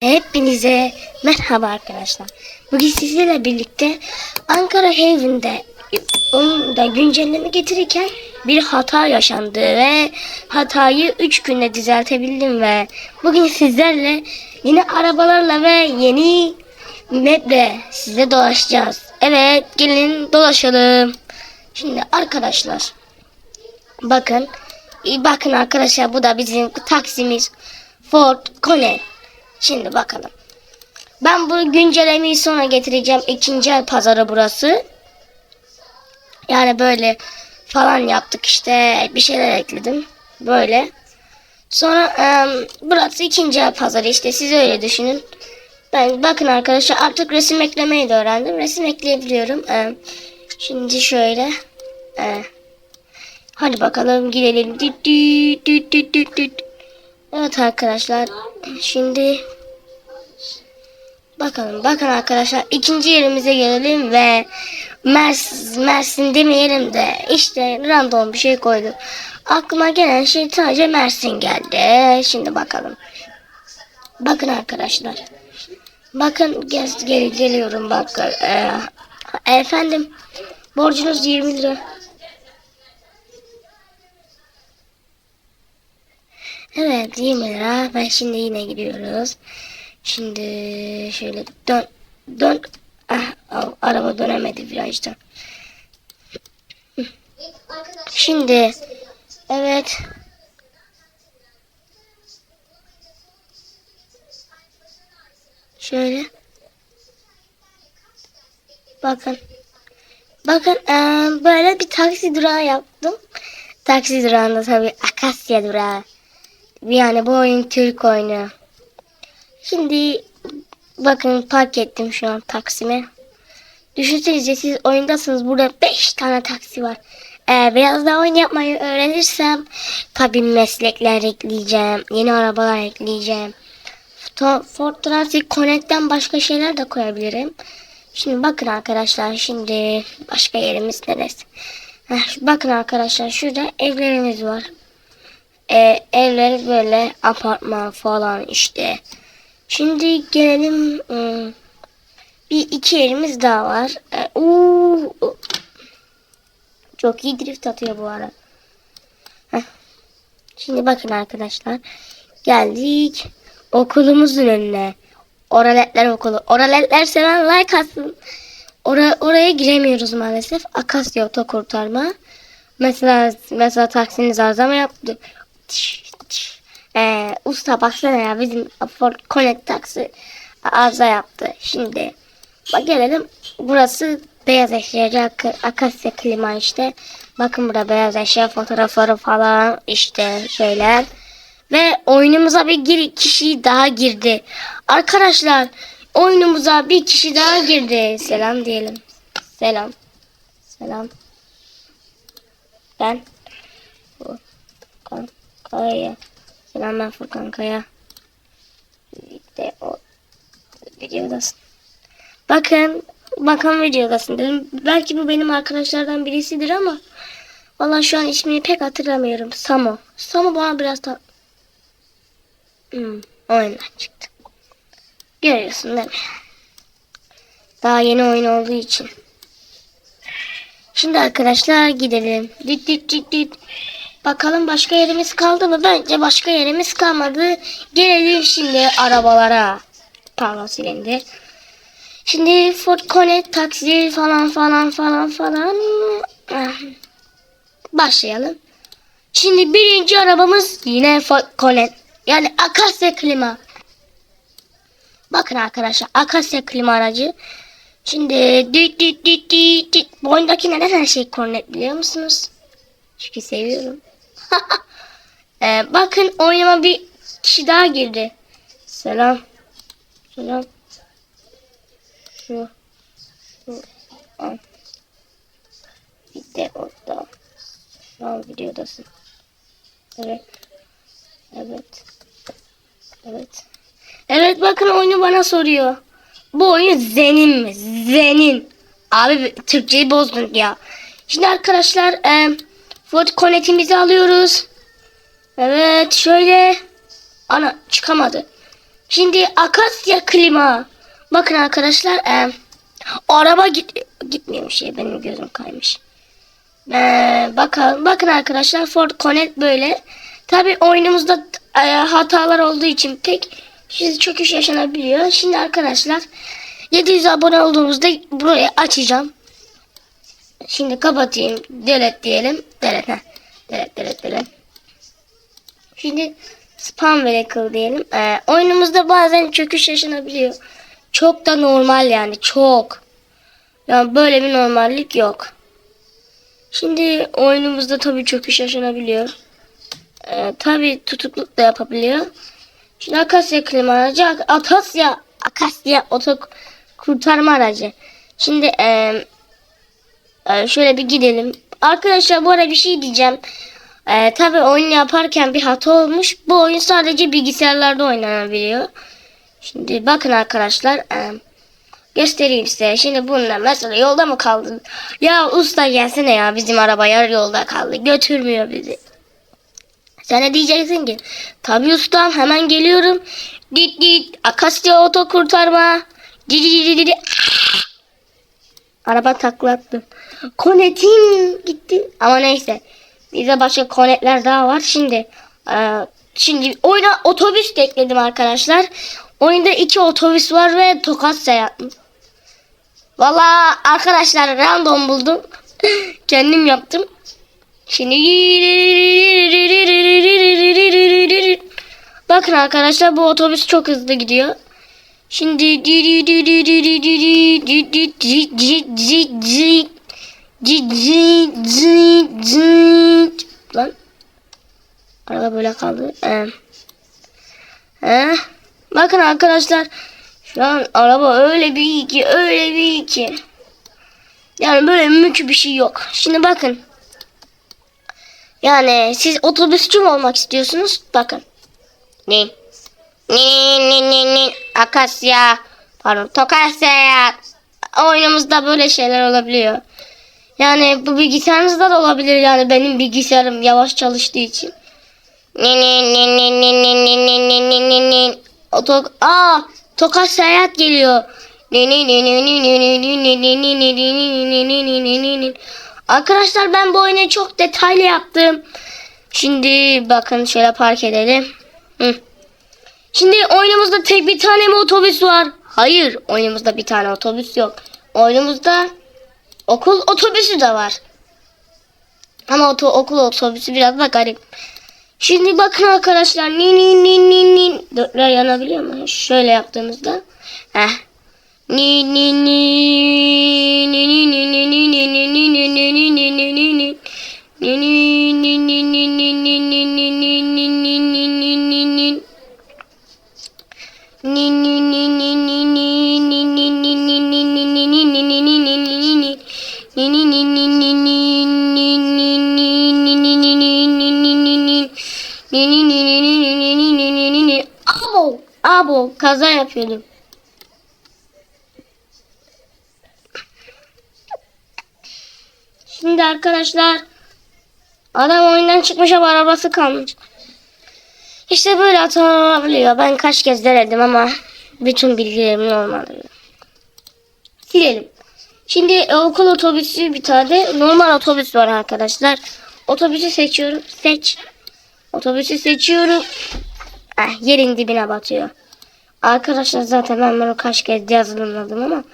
Hepinize merhaba arkadaşlar. Bugün sizlerle birlikte Ankara Haven'de da güncelleme getirirken bir hata yaşandı ve hatayı 3 günde düzeltebildim ve bugün sizlerle yeni arabalarla ve yeni maple size dolaşacağız. Evet gelin dolaşalım. Şimdi arkadaşlar bakın bakın arkadaşlar bu da bizim taksimiz Ford Kone. Şimdi bakalım. Ben bu güncellemeyi sonra getireceğim. İkinci el pazarı burası. Yani böyle falan yaptık işte. Bir şeyler ekledim. Böyle. Sonra em, burası ikinci el pazarı işte. Siz öyle düşünün. Ben bakın arkadaşlar artık resim eklemeyi de öğrendim. Resim ekleyebiliyorum. Em, şimdi şöyle. E, hadi bakalım gidelim. Düt düt düt düt düt düt. Evet arkadaşlar. Şimdi bakalım bakın arkadaşlar ikinci yerimize gelelim ve Mers, Mersin demeyelim de işte random bir şey koydum. Aklıma gelen şey sadece Mersin geldi. Şimdi bakalım. Bakın arkadaşlar. Bakın gel, gel geliyorum bak. Ee, efendim borcunuz 20 lira. Evet 20 lira. Ben şimdi yine gidiyoruz. Şimdi şöyle dön dön. Ah, ah, araba dönemedi virajda. Hı. Şimdi evet. Şöyle. Bakın. Bakın böyle bir taksi durağı yaptım. Taksi durağında tabii Akasya durağı. Yani bu oyun Türk oyunu. Şimdi bakın park ettim şu an Taksim'e. Düşünsenize siz oyundasınız. Burada 5 tane taksi var. Eğer biraz daha oyun yapmayı öğrenirsem kabin meslekler ekleyeceğim. Yeni arabalar ekleyeceğim. Ford Transit Connect'ten başka şeyler de koyabilirim. Şimdi bakın arkadaşlar şimdi başka yerimiz neresi? Bakın arkadaşlar şurada evlerimiz var. Ee, evleri böyle apartman falan işte. Şimdi gelelim ım, bir iki yerimiz daha var. Ee, uuu, çok iyi drift atıyor bu ara. Şimdi bakın arkadaşlar. Geldik okulumuzun önüne. Oraletler okulu. Oraletler seven like atsın. Ora, oraya giremiyoruz maalesef. Akasya otokurtarma. Mesela mesela taksiniz arıza mı yaptı? Ee, usta baksana ya bizim Ford Connect taksi arıza yaptı. Şimdi bak gelelim. Burası beyaz eşyacı Ak- Akasya klima işte. Bakın burada beyaz eşya fotoğrafları falan işte şeyler. Ve oyunumuza bir gir kişi daha girdi. Arkadaşlar oyunumuza bir kişi daha girdi. Selam diyelim. Selam. Selam. Ben Furkan Kaya. Selam ben Furkan Kaya. İşte o videodasın. Bakın bakın videodasın dedim. Belki bu benim arkadaşlardan birisidir ama Vallahi şu an ismini pek hatırlamıyorum. Samo. Samo bana biraz da Hmm, oyundan çıktı. Görüyorsun değil mi? Daha yeni oyun olduğu için. Şimdi arkadaşlar gidelim. Düt düt düt düt. Bakalım başka yerimiz kaldı mı? Bence başka yerimiz kalmadı. Gelelim şimdi arabalara. Pardon silindi. Şimdi Ford Connect taksi falan falan falan falan. Ah. Başlayalım. Şimdi birinci arabamız yine Ford Connect. Yani Akasya klima. Bakın arkadaşlar Akasya klima aracı. Şimdi düt düt düt düt düt. Bu oyundaki neden her şey kornet biliyor musunuz? Çünkü seviyorum. Ee, bakın oynama bir kişi daha girdi. Selam. Selam. Şu. Şu. Al. Bir de orada. An videodasın. Evet. Evet. Evet. Evet bakın oyunu bana soruyor. Bu oyun zenin mi? Zenin. Abi Türkçeyi bozdun ya. Şimdi arkadaşlar e, Ford Connect'imizi alıyoruz. Evet şöyle. Ana çıkamadı. Şimdi Akasya klima. Bakın arkadaşlar. E, araba git gitmiyor şey benim gözüm kaymış. Ee, bakalım bakın arkadaşlar Ford Connect böyle. Tabi oyunumuzda e, hatalar olduğu için tek siz çöküş yaşanabiliyor. Şimdi arkadaşlar 700 abone olduğumuzda burayı açacağım. Şimdi kapatayım. Delete diyelim. Delete. heh. Delete delete delete. Şimdi spam vehicle diyelim. Ee, oyunumuzda bazen çöküş yaşanabiliyor. Çok da normal yani çok. Yani böyle bir normallik yok. Şimdi oyunumuzda tabii çöküş yaşanabiliyor. Ee, tabii tutukluk da yapabiliyor. Şimdi Akasya klima aracı, Akasya, Akasya oto kurtarma aracı. Şimdi eee, e, şöyle bir gidelim. Arkadaşlar bu arada bir şey diyeceğim. Ee, tabii oyun yaparken bir hata olmuş. Bu oyun sadece bilgisayarlarda oynanabiliyor. Şimdi bakın arkadaşlar. eee, göstereyim size. Şimdi bununla mesela yolda mı kaldın? Ya usta gelsene ya bizim araba yarı yolda kaldı. Götürmüyor bizi. Sen ne diyeceksin ki? Tabii ustam hemen geliyorum. Dit dit Akasya oto kurtarma. Dit dit dit. Araba taklattı. Konetim gitti. Ama neyse. Bize başka konetler daha var. Şimdi e, şimdi oyuna otobüs de ekledim arkadaşlar. Oyunda iki otobüs var ve tokat seyahat. Valla arkadaşlar random buldum. Kendim yaptım. Şimdi Bakın arkadaşlar bu otobüs çok hızlı gidiyor. Şimdi lan araba böyle kaldı. Ee, ee, bakın arkadaşlar şu an araba öyle bir ki öyle bir ki yani böyle mükü bir şey yok. Şimdi bakın yani siz otobüsçü mü olmak istiyorsunuz? Bakın. Ne? Ni ni ni ni Akasya pardon Tokasya oyunumuzda böyle şeyler olabiliyor. Yani bu bilgisayarınızda da olabilir yani benim bilgisayarım yavaş çalıştığı için. O tok Aa, Tokat Serhat geliyor. Arkadaşlar ben bu oyunu çok detaylı yaptım. Şimdi bakın şöyle park edelim. Hı. Şimdi oyunumuzda tek bir tane mi otobüs var? Hayır oyunumuzda bir tane otobüs yok. Oyunumuzda okul otobüsü de var. Ama oto, okul otobüsü biraz da garip. Şimdi bakın arkadaşlar. Ni ni ni ni ni. Dörtler yanabiliyor mu? Şöyle yaptığımızda. Heh. Ni ni ni ni ni ni ni ni ni ni ni ni ni ni ni ni ni Abo kaza yapıyordum. Şimdi arkadaşlar adam oyundan çıkmış ama arabası kalmış. İşte böyle hatalar olabiliyor. Ben kaç kez denedim ama bütün bilgilerim normal. Silelim. Şimdi e, okul otobüsü bir tane normal otobüs var arkadaşlar. Otobüsü seçiyorum. Seç. Otobüsü seçiyorum. Eh, yerin dibine batıyor. Arkadaşlar zaten ben bunu kaç kez yazılımladım ama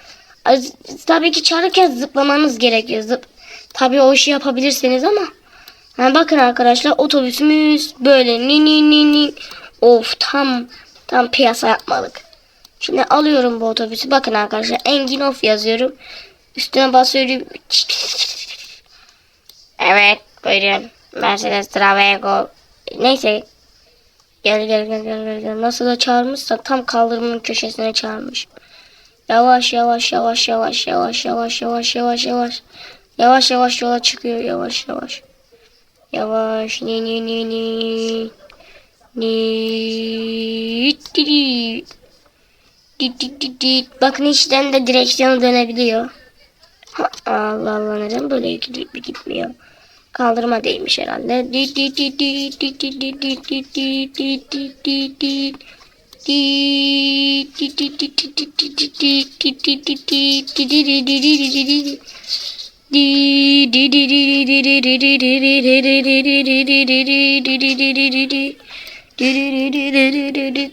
tabii ki çağırırken zıplamanız gerekiyor. Zıp. Tabii o işi yapabilirsiniz ama Ha, bakın arkadaşlar otobüsümüz böyle ni ni ni ni. Of tam tam piyasa yapmalık. Şimdi alıyorum bu otobüsü. Bakın arkadaşlar Engin of yazıyorum. Üstüne basıyorum. Evet buyurun. Mercedes Travego. Neyse. Gel gel gel gel gel. Nasıl da çağırmışsa tam kaldırımın köşesine çağırmış. Yavaş yavaş yavaş yavaş yavaş yavaş yavaş yavaş yavaş. Yavaş yavaş yola çıkıyor yavaş yavaş. Yavaş ni ni ni ni. Ni di di. Di di di di. Bakın içten de direksiyonu dönebiliyor. Allah Allah neden böyle gidip gitmiyor? kaldırma değilmiş herhalde.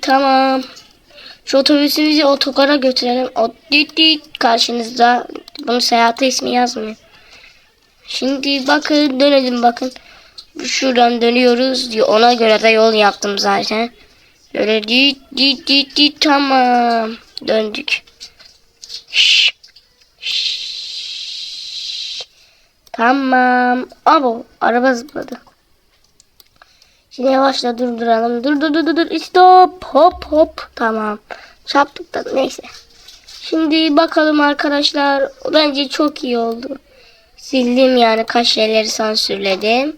Tamam. Şu otobüsümüzü otogara götürelim. O karşınızda bunun seyahate ismi yazmıyor. Şimdi bakın dönelim bakın. Şuradan dönüyoruz. Ona göre de yol yaptım zaten. Böyle dit dit dit dit tamam. Döndük. Şşş. Şşş. Tamam. Abo araba zıpladı. Şimdi yavaşla durduralım. Dur dur dur dur, dur. Stop. Hop hop. Tamam. Çarptık da neyse. Şimdi bakalım arkadaşlar. Bence çok iyi oldu. Sildim yani kaç şeyleri sansürledim.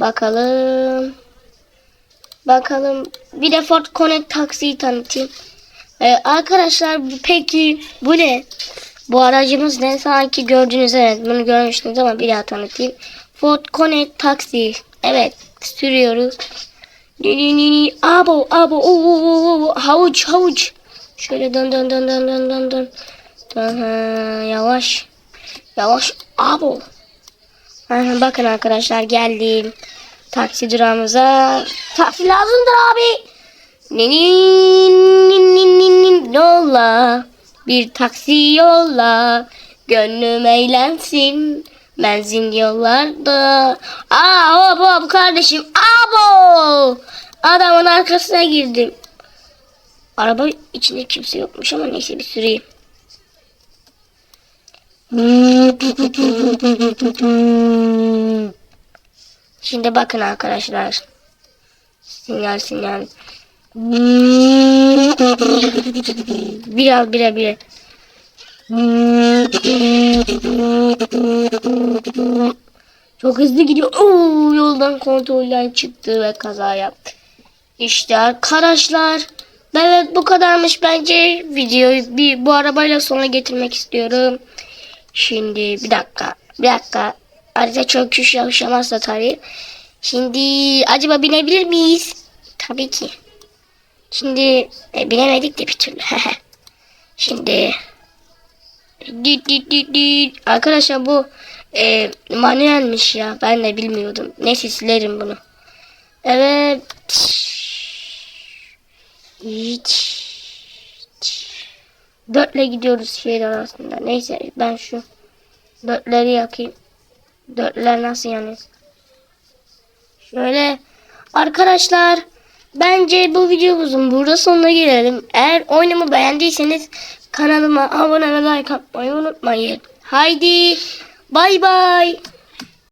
Bakalım. Bakalım. Bir de Ford Connect taksiyi tanıtayım. Ee, arkadaşlar peki bu ne? Bu aracımız ne? Sanki gördünüz evet bunu görmüştünüz ama bir daha tanıtayım. Ford Connect taksi. Evet sürüyoruz. Ni ni ni ni. Abo abo oo. havuç havuç. Şöyle dön dön dön dön dön dön dön. Aha, yavaş. Yavaş. Abo. Aha, bakın arkadaşlar geldim. Taksi durağımıza. Taksi lazımdır abi. Ni ni ni ni ni ni yolla. Bir taksi yolla. Gönlüm eğlensin. Menzin yollarda. Aa hop hop kardeşim. Abo. Adamın arkasına girdim. Araba içinde kimse yokmuş ama neyse bir süreyim. Şimdi bakın arkadaşlar. Sinyal sinyal. Biraz bire bire. Çok hızlı gidiyor. Oo, yoldan kontrolden çıktı ve kaza yaptı. İşte arkadaşlar. Evet bu kadarmış bence. Videoyu bir bu arabayla sona getirmek istiyorum. Şimdi bir dakika. Bir dakika. Ayrıca çöküş yaşamazsa tabii. Şimdi acaba binebilir miyiz? Tabii ki. Şimdi e, binemedik de bir türlü. Şimdi Dit dit dit dit. Arkadaşlar bu e, manuelmiş ya. Ben de bilmiyordum. Neyse silerim bunu. Evet. Hiç. Dörtle gidiyoruz şehir arasında. Neyse ben şu dörtleri yakayım. Dörtler nasıl yanıyor? Şöyle arkadaşlar bence bu videomuzun burada sonuna gelelim. Eğer oyunumu beğendiyseniz kanalıma abone ve like atmayı unutmayın. Haydi bay bay.